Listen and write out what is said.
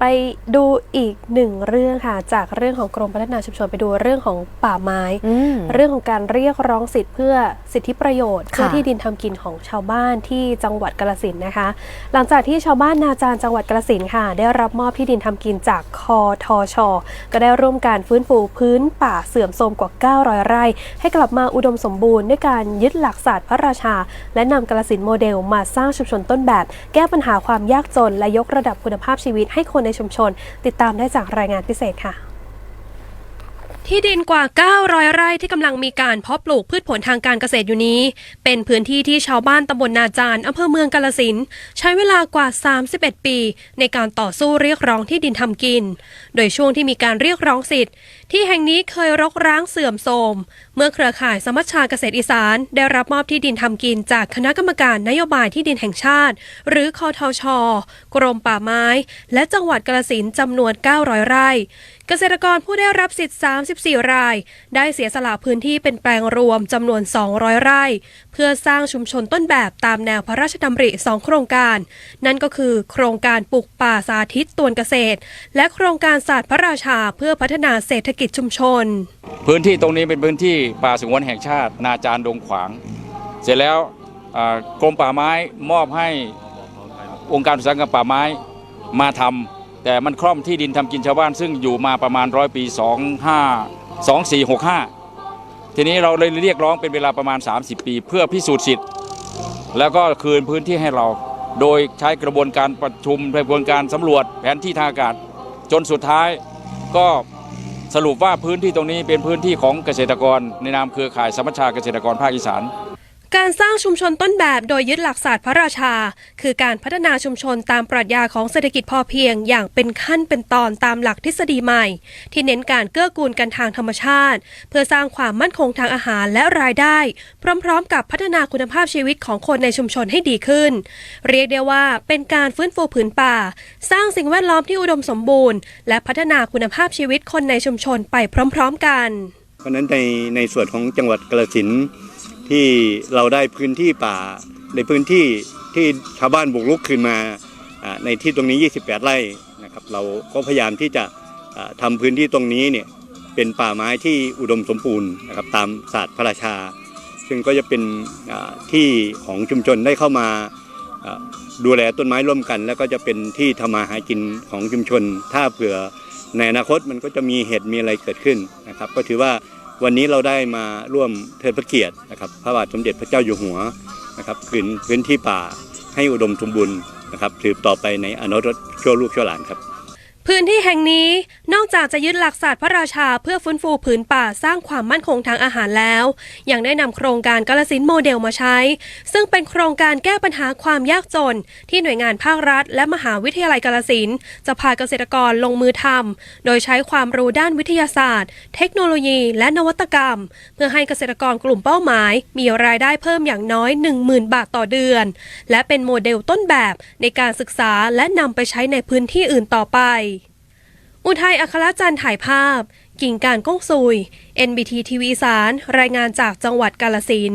ไปดูอีกหนึ่งเรื่องค่ะ จากเรื่องของกรมพัฒนาชุมชนไปดูเรื่องของป่าไม้อืมเรื่องของการเรียกร้องสิทธิ์เพื่อสิทธิประโยชน์ค่ะเพื่อที่ดินทำกินของชาวบ้านที่จังหวัดกาฬสินธุ์นะคะ หลังจากที่ชาวบ้านนาจารจังหวัดกาฬสินธุ์ค่ะ ได้รับมอบที่ดินทำกินจากคอทอชก็ได้ร่วมการฟื้นฟูพื้นป่าเสื่อมโทรมกว่า 900 ไร่ ให้กลับมาอุดมสมบูรณ์ด้วยการยึดหลักศาสตร์พระราชา และนำกาฬสินธุ์โมเดลมาสร้างชุมชนต้นแบบ แก้ปัญหาความยากจนและยกระดับคุณภาพชีวิตให้คนในชุมชน ติดตามได้จากรายงานพิเศษค่ะ ที่ดินกว่า 900 ไร่ที่กำลังมีการเพาะปลูกพืชผลทางการเกษตรอยู่นี้ เป็นพื้นที่ที่ชาวบ้านตำบลนาจารอำเภอเมืองกาลสินใช้เวลากว่า 31 ปี ในการต่อสู้เรียกร้องที่ดินทำกิน โดยช่วงที่มีการเรียกร้องสิทธิ์ ที่แห่งนี้เคยรกร้างเสื่อมโทรมเมื่อเครือข่ายสมัชชาเกษตรอีสาน ได้รับมอบที่ดินทำกิน จากคณะกรรมการนโยบายที่ดินแห่งชาติ หรือคอทช กรมป่าไม้ และจังหวัดกาลสินจำนวน 900 ไร่ เกษตรกรผู้ได้รับสิทธิ์ 34 ราย ได้เสียสละพื้นที่เป็นแปลงรวมจำนวน 200 ไร่ เพื่อสร้างชุมชนต้นแบบตามแนวพระราชดำริ 2 โครงการ นั่นก็คือ โครงการปลูกป่าสาธิตตวนเกษตร และโครงการศาสตร์พระราชาเพื่อพัฒนาเศรษฐกิจชุมชน พื้นที่ตรงนี้เป็นพื้นที่ป่าสงวนแห่งชาติ นาจารดงขวาง เสร็จแล้วกรมป่าไม้มอบให้องค์การอุตสาหกรรมป่าไม้มาทำ แต่มันคล่อมที่ดินทำกินชาวบ้าน ซึ่งอยู่มาประมาณร้อยปี 25 2465 ทีนี้เราเลยเรียกร้องเป็นเวลาประมาณ 30 ปี เพื่อพิสูจน์สิทธิ์ แล้วก็คืนพื้นที่ให้เรา โดยใช้กระบวนการประชุมกระบวนการสำรวจแผนที่ทางอากาศ จนสุดท้ายก็สรุปว่าพื้นที่ตรงนี้เป็นพื้นที่ของเกษตรกร ในนามเครือข่ายสมัชชาเกษตรกรภาคอีสาน การสร้างชุมชนต้นแบบโดยยึดหลักศาสตร์พระราชา คือการพัฒนาชุมชนตามปรัชญาของเศรษฐกิจพอเพียงอย่างเป็นขั้นเป็นตอนตามหลักทฤษฎีใหม่ ที่เน้นการเกื้อกูลกันทางธรรมชาติ เพื่อสร้างความมั่นคงทางอาหารและรายได้ พร้อมๆ กับพัฒนาคุณภาพชีวิตของคนในชุมชนให้ดีขึ้น เรียกได้ว่าเป็นการฟื้นฟูผืนป่า สร้างสิ่งแวดล้อมที่อุดมสมบูรณ์ และพัฒนาคุณภาพชีวิตคนในชุมชนไปพร้อม ๆ กัน เพราะนั้นในในส่วนของจังหวัดกระสินธุ์ ที่เราได้พื้นที่ป่าในพื้นที่ที่ชาวบ้านบุกรุกคืนมาในที่ตรงนี้ 28 ไร่นะครับ เราก็พยายามที่จะทำาพื้นที่ตรงนี้เนี่ยเป็นป่าไม้ที่อุดมสมบูรณ์นะครับตามศาสตร์พระราชา ซึ่งก็จะเป็นที่ของชุมชนได้เข้ามาอ่าดูแลต้นไม้ร่วมกัน แล้วก็จะเป็นที่ทำมาหากินของชุมชน ถ้าเผื่อในอนาคตมันก็จะมีเหตุมีอะไรเกิดขึ้นนะครับ ก็ถือว่า วันนี้เราได้มาร่วมเทิดพระเกียรตินะครับ พระบาทสมเด็จพระเจ้าอยู่หัวนะครับคืนพื้นที่ป่าให้อุดมสมบูรณ์นะครับสืบต่อไปในอนาคตชั่วลูกชั่วหลานครับ พื้นที่แห่งนี้นอกจากจะยึดหลักศาสตร์พระราชาเพื่อฟื้นฟูผืนป่าสร้างความมั่นคงทางอาหารแล้ว ยังได้นำโครงการกาลสินโมเดลมาใช้ ซึ่งเป็นโครงการแก้ปัญหาความยากจน ที่หน่วยงานภาครัฐ และมหาวิทยาลัยกาลสินจะพาเกษตรกรลงมือทำโดยใช้ความรู้ด้านวิทยาศาสตร์ เทคโนโลยี และนวัตกรรม เพื่อให้เกษตรกรกลุ่มเป้าหมาย มีรายได้เพิ่มอย่างน้อย 10,000 บาทต่อเดือน และเป็นโมเดลต้นแบบในการศึกษาและนำไปใช้ในพื้นที่อื่นต่อไป อุทัยอัครจันทร์ถ่ายภาพ กิ่งการก้งซุย NBT ทีวีสาร รายงานจากจังหวัดกาลสิน